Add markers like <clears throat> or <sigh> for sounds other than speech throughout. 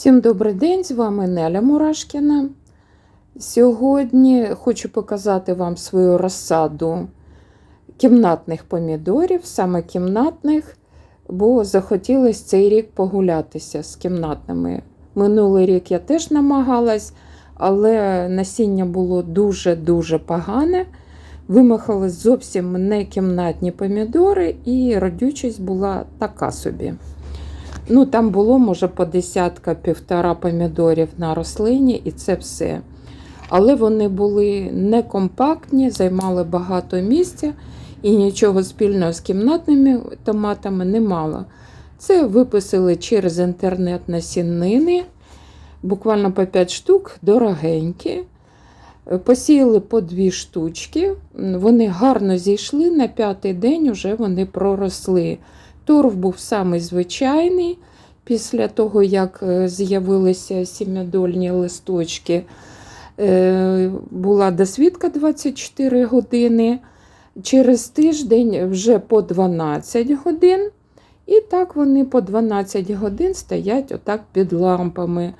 Всім добрий день, з вами Неля Мурашкіна. Сьогодні хочу показати вам свою розсаду кімнатних помідорів, саме кімнатних, бо захотілося цей рік погулятися з кімнатними. Минулий рік я теж намагалась, але насіння було дуже-дуже погане. Вимахали зовсім не кімнатні помідори, і родючість була така собі. Ну, там було, може, по десятка півтора помідорів на рослині, і це все. Але вони були не компактні, займали багато місця і нічого спільного з кімнатними томатами не мало. Це виписали через інтернет насіннини, буквально по 5 штук, дорогенькі. Посіяли по дві штучки, вони гарно зійшли, на п'ятий день вже вони проросли. Торф був самий звичайний. Після того, як з'явилися сім'ядольні листочки, була досвідка 24 години. Через тиждень вже по 12 годин. І так вони по 12 годин стоять отак під лампами.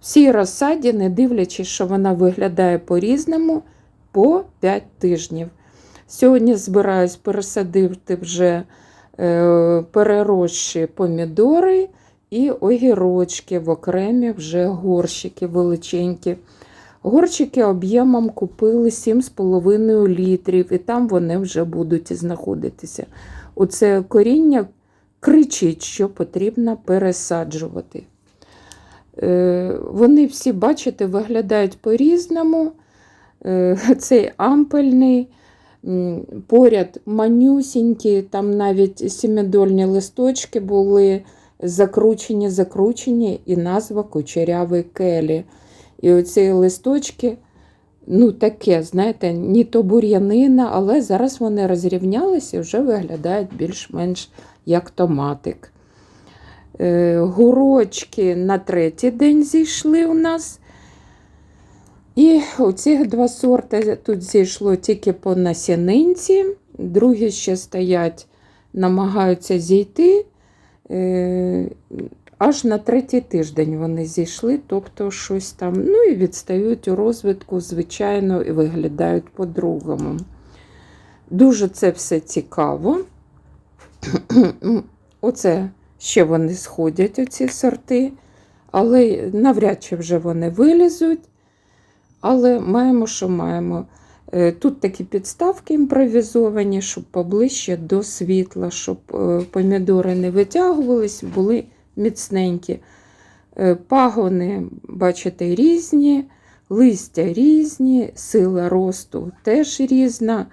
Всі розсаді, не дивлячись, що вона виглядає по-різному, по 5 тижнів. Сьогодні збираюсь пересадити вже перерощі помідори і огірочки в окремі вже горщики величенькі. Горщики об'ємом купили 7,5 літрів, і там вони вже будуть знаходитися. Оце коріння кричить, що потрібно пересаджувати. Вони всі, бачите, виглядають по-різному. Цей ампельний. Поряд манюсінькі, там навіть сімідольні листочки були закручені, закручені, і назва кучерявий келі. І оці листочки, ну таке, знаєте, ні то бур'янина, але зараз вони розрівнялися і вже виглядають більш-менш як томатик. Гурочки на третій день зійшли у нас. І оці два сорти тут зійшло тільки по насінинці, другі ще стоять, намагаються зійти. Аж на третій тиждень вони зійшли, тобто щось там, ну і відстають у розвитку, звичайно, і виглядають по-другому. Дуже це все цікаво. <clears throat> Оце ще вони сходять, оці сорти, але навряд чи вже вони вилізуть. Але маємо, що маємо. Тут такі підставки імпровізовані, щоб поближче до світла, щоб помідори не витягувались, були міцненькі. Пагони, бачите, різні, листя різні, сила росту теж різна.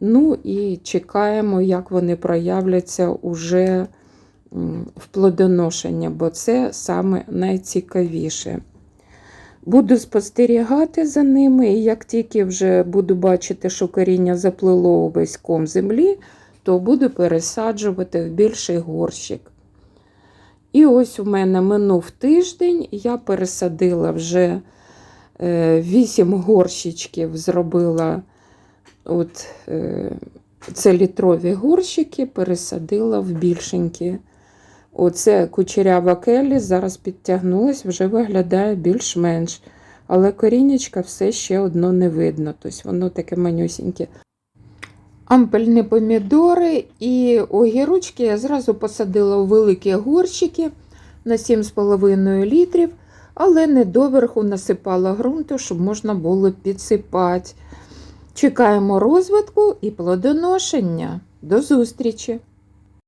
Ну і чекаємо, як вони проявляться уже в плодоношення, бо це саме найцікавіше. Буду спостерігати за ними, і як тільки вже буду бачити, що коріння заплило увесь ком землі, то буду пересаджувати в більший горщик. І ось у мене минув тиждень, я пересадила вже 8 горщичків, зробила от, це літрові горщики, пересадила в більшенькі. Оце кучерява келі зараз підтягнулась, вже виглядає більш-менш. Але корінечка все ще одно не видно. Тобто воно таке манюсіньке. Ампельні помідори і огірочки я зразу посадила у великі горщики на 7,5 літрів, але не доверху насипала ґрунту, щоб можна було підсипати. Чекаємо розвитку і плодоношення. До зустрічі!